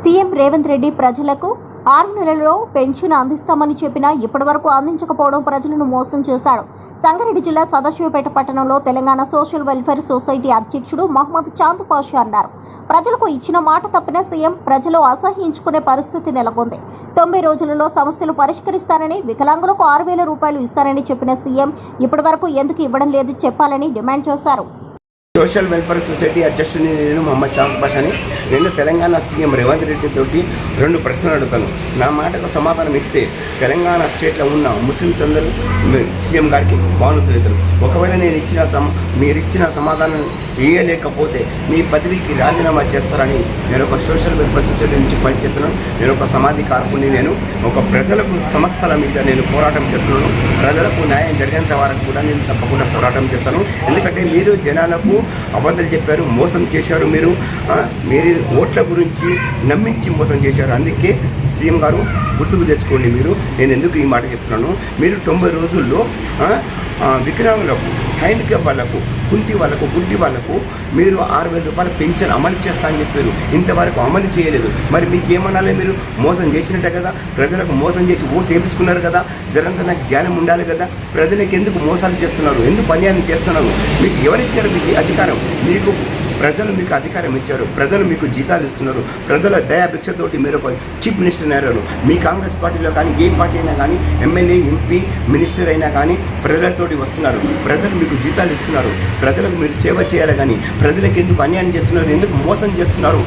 CM Revanth Reddy ప్రజలకు ఆరు నెలల్లో పెన్షన్ అందిస్తామని చెప్పినా ఇప్పటివరకు అందించకపోవడం ప్రజలను మోసం చేశాడు. సంగారెడ్డి జిల్లా సదాశివపేట పట్టణంలో తెలంగాణ సోషల్ వెల్ఫేర్ సొసైటీ అధ్యక్షుడు మహమ్మద్ చాంద్ పాషా అన్నారు. ప్రజలకు ఇచ్చిన మాట తప్పిన సీఎం ప్రజలు అసహించుకునే పరిస్థితి నెలకొంది. తొంభై రోజులలో సమస్యలు పరిష్కరిస్తారని వికలాంగులకు ఆరు వేల రూపాయలు ఇస్తారని చెప్పిన సీఎం ఇప్పటివరకు ఎందుకు ఇవ్వడం లేదు చెప్పాలని డిమాండ్ చేశారు. సోషల్ వెల్ఫేర్ సొసైటీ అధ్యక్షుడిని నేను మహమ్మద్ చాంద్ పాషాని నేను తెలంగాణ సీఎం రేవంత్ రెడ్డి తోటి రెండు ప్రశ్నలు అడుగుతాను. నా మాటకు సమాధానం ఇస్తే తెలంగాణ స్టేట్లో ఉన్న ముస్లిమ్స్ అందరూ సీఎం గారికి బానుసులు ఒకవేళ నేను ఇచ్చిన సమ మీరు ఇచ్చిన సమాధానం ఇయ్యలేకపోతే మీ పదవికి రాజీనామా చేస్తారని నేను ఒక సోషల్ వెల్ఫేర్ సొసైటీ నుంచి పనిచేస్తున్నాను నేను ఒక సమాధి కారకుని నేను ఒక ప్రజలకు సంస్థల మీద నేను పోరాటం చేస్తున్నాను. ప్రజలకు న్యాయం జరిగేంత వరకు కూడా నేను తప్పకుండా పోరాటం చేస్తాను. ఎందుకంటే మీరు జనాలకు అబద్ధాలు చెప్పారు మోసం చేశారు మీరు. మీరు ఓట్ల గురించి నమ్మించి మోసం చేశారు. అందుకే సీఎం గారు గుర్తుకు తెచ్చుకోండి మీరు. నేను ఎందుకు ఈ మాట చెప్తున్నాను? మీరు తొంభై రోజుల్లో వికలాంగులకు హ్యాండిక్యాప్ వాళ్ళకు కుంటి వాళ్ళకు గుడ్డి వాళ్ళకు మీరు ఆరు వేల రూపాయల పెన్షన్ అమలు చేస్తా అని చెప్పారు. ఇంతవరకు అమలు చేయలేదు. మరి మీకు ఏమనాలి మీరు? మోసం చేసినట్టే కదా. ప్రజలకు మోసం చేసి ఓటు వేపించుకున్నారు కదా. జరంతన జ్ఞానం ఉండాలి కదా. ప్రజలకు ఎందుకు మోసాలు చేస్తున్నారు? ఎందుకు అన్యాయం చేస్తున్నారు? మీకు ఎవరిచ్చారు మీకు అధికారం? మీకు ప్రజలు మీకు అధికారం ఇచ్చారు ప్రజలు మీకు జీతాలు ఇస్తున్నారు ప్రజల దయాభిక్షతోటి మీరు ఒక చీఫ్ మినిస్టర్ అయ్యారు మీ కాంగ్రెస్ పార్టీలో కానీ ఏ పార్టీ అయినా కానీ ఎమ్మెల్యే ఎంపీ మినిస్టర్ అయినా కానీ ప్రజలతోటి వస్తున్నారు. ప్రజలు మీకు జీతాలు ఇస్తున్నారు. ప్రజలకు మీరు సేవ చేయాలి కానీ ప్రజలకు ఎందుకు అన్యాయం చేస్తున్నారు ఎందుకు మోసం చేస్తున్నారు?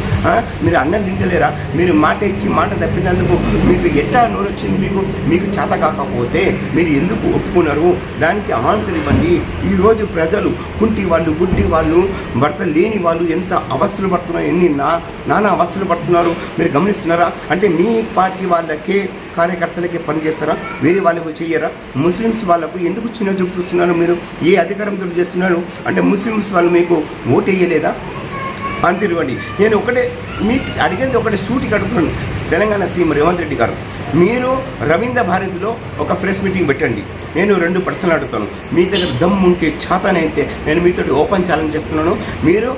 మీరు అన్నం తింటలేరా? మీరు మాట ఇచ్చి మాట తప్పినందుకు మీకు ఎట్లా నోరు వచ్చింది మీకు? మీకు చేత కాకపోతే మీరు ఎందుకు ఒప్పుకున్నారు? దానికి ఆన్సర్ ఇవ్వండి. ఈరోజు ప్రజలు కుంటి వాళ్ళు గుడ్డి వాళ్ళు భర్త లేని వాళ్ళు ఎంత అవస్థలు పడుతున్నారు ఎన్ని నా నానా అవస్థలు పడుతున్నారు మీరు గమనిస్తున్నారా? అంటే మీ పార్టీ వాళ్ళకే కార్యకర్తలకే పనిచేస్తారా? వేరే వాళ్ళకు చేయరా ముస్లిమ్స్ వాళ్ళకు ఎందుకు చిన్న చూపు మీరు? ఏ అధికారంతో చేస్తున్నారు? అంటే ముస్లిమ్స్ వాళ్ళు మీకు ఓటు వేయలేదా ఆన్సర్ ఇవ్వండి. నేను ఒకటే మీకు అడిగేది ఒకటే సూటికి అడుగుతున్నాను తెలంగాణ సీఎం రేవంత్ రెడ్డి గారు మీరు రవీంద్ర భారతిలో ఒక ప్రెస్ మీటింగ్ పెట్టండి. నేను రెండు ప్రశ్నలు అడుగుతాను. మీ దగ్గర దమ్ ఉంటే చేతనైతే నేను మీతో ఓపెన్ ఛాలెంజ్ చేస్తున్నాను. మీరు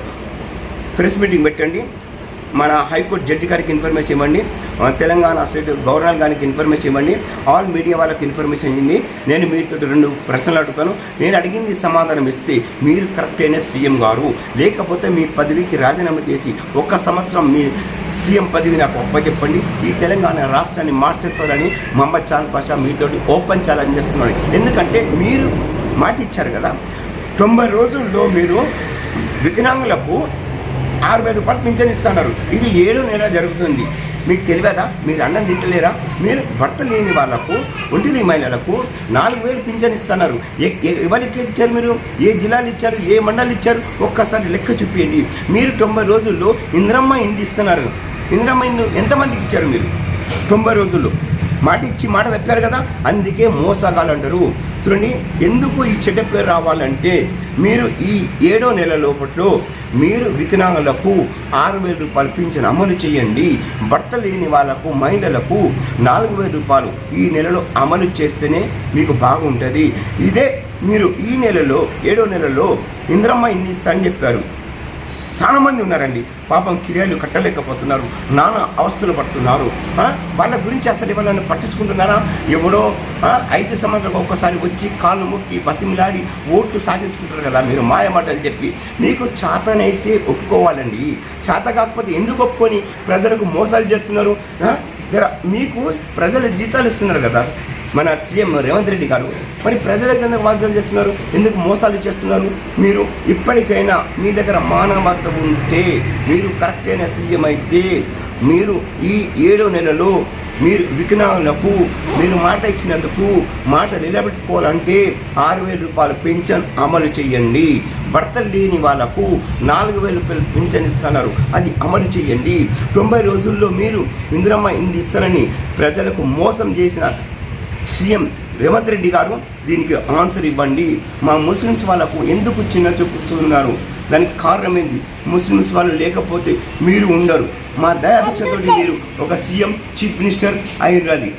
ప్రెస్ మీటింగ్ పెట్టండి. మన హైకోర్టు జడ్జి గారికి ఇన్ఫర్మేషన్ ఇవ్వండి. తెలంగాణ స్టేట్ గవర్నర్ గారికి ఇన్ఫర్మేషన్ ఇవ్వండి. ఆల్ మీడియా వాళ్ళకి ఇన్ఫర్మేషన్ ఇవ్వండి. నేను మీతో రెండు ప్రశ్నలు అడుగుతాను. నేను అడిగింది సమాధానం ఇస్తే మీరు కరెక్ట్ అయిన సీఎం గారు. లేకపోతే మీ పదవికి రాజీనామా చేసి ఒక్క సంవత్సరం మీ సీఎం పదవి నాకు ఒప్పచెప్పండి ఈ తెలంగాణ రాష్ట్రాన్ని మార్చేస్తారని మహమ్మద్ చాల్ పాషా మీతోటి ఓపెన్ ఛాలెంజ్ చేస్తున్నాను ఎందుకంటే మీరు మాట ఇచ్చారు కదా. తొంభై రోజుల్లో మీరు వికలాంగులకు ఆరు వేల రూపాయలు పింఛన్ ఇస్తున్నారు. ఇది ఏడు నెల జరుగుతుంది. మీకు తెలియదా? మీరు అన్నం తింటలేరా? మీరు భర్త లేని వాళ్ళకు ఒంటిని మహిళలకు నాలుగు వేలు పింఛన్ ఇస్తున్నారు. ఎవరికి ఇచ్చారు మీరు? ఏ జిల్లాలు ఇచ్చారు? ఏ మండలు ఇచ్చారు? ఒక్కసారి లెక్క చూపించండి మీరు తొంభై రోజుల్లో ఇంద్రమ్మ ఇండి ఇస్తున్నారు. ఇంద్రమ్మ ఇండు ఎంతమందికి ఇచ్చారు మీరు? తొంభై రోజుల్లో. మాట ఇచ్చి మాట తప్పారు కదా? అందుకే మోసగాలు అంటారు చూడండి ఎందుకు ఈ చెడ్డ పేరు రావాలంటే మీరు ఈ ఏడో నెల లోపట్లో మీరు వికలాంగులకు ఆరు వేల రూపాయలు పింఛన్ అమలు చేయండి. భర్త లేని వాళ్ళకు మహిళలకు నాలుగు వేల రూపాయలు ఈ నెలలో అమలు చేస్తేనే మీకు బాగుంటుంది. ఇదే మీరు ఈ నెలలో ఏడో నెలలో ఇంద్రమ్మ ఇన్ని ఇస్తా అని చెప్పారు. చాలా మంది ఉన్నారండి. పాపం కిరాయిలు కట్టలేకపోతున్నారు. నానా అవస్థలు పడుతున్నారు. వాళ్ళ గురించి అసలు ఎవరైనా పట్టించుకుంటున్నారా? ఎవడో ఐదు సంవత్సరాలకు ఒక్కసారి వచ్చి కాళ్ళు ముక్కి బతిమిలాడి ఓట్లు సాగించుకుంటారు కదా మీరు మాయమాటలు చెప్పి. మీకు చేతనైతే ఒప్పుకోవాలండి. చేత కాకపోతే ఎందుకు ఒప్పుకొని ప్రజలకు మోసాలు చేస్తున్నారు? జర మీకు ప్రజలు జీతాలు ఇస్తున్నారు కదా. మన సీఎం రేవంత్ రెడ్డి గారు మరి ప్రజల కింద వాగ్దానం చేస్తున్నారు. ఎందుకు మోసాలు చేస్తున్నారు? మీరు ఇప్పటికైనా మీ దగ్గర మానవత ఉంటే మీరు కరెక్ట్ అయిన సీఎం అయితే మీరు ఈ ఏడో నెలలో మీరు వికలాంగులకు మీరు మాట ఇచ్చినందుకు మాట నిలబెట్టుకోవాలంటే ఆరు వేల రూపాయల పెన్షన్ అమలు చేయండి. భర్త లేని వాళ్ళకు నాలుగు వేల రూపాయలు పెన్షన్ ఇస్తున్నారు. అది అమలు చేయండి. తొంభై రోజుల్లో మీరు ఇందిరమ్మ ఇండి ఇస్తారని ప్రజలకు మోసం చేసిన సీఎం రేవంత్ రెడ్డి గారు దీనికి ఆన్సర్ ఇవ్వండి. మా ముస్లిమ్స్ వాళ్ళకు ఎందుకు చిన్న చూపుతున్నారు దానికి కారణం ఏంది ముస్లిమ్స్ వాళ్ళు లేకపోతే మీరు ఉండరు. మా దయాభిక్షతోటి మీరు ఒక సీఎం చీఫ్ మినిస్టర్ అయ్యారు అది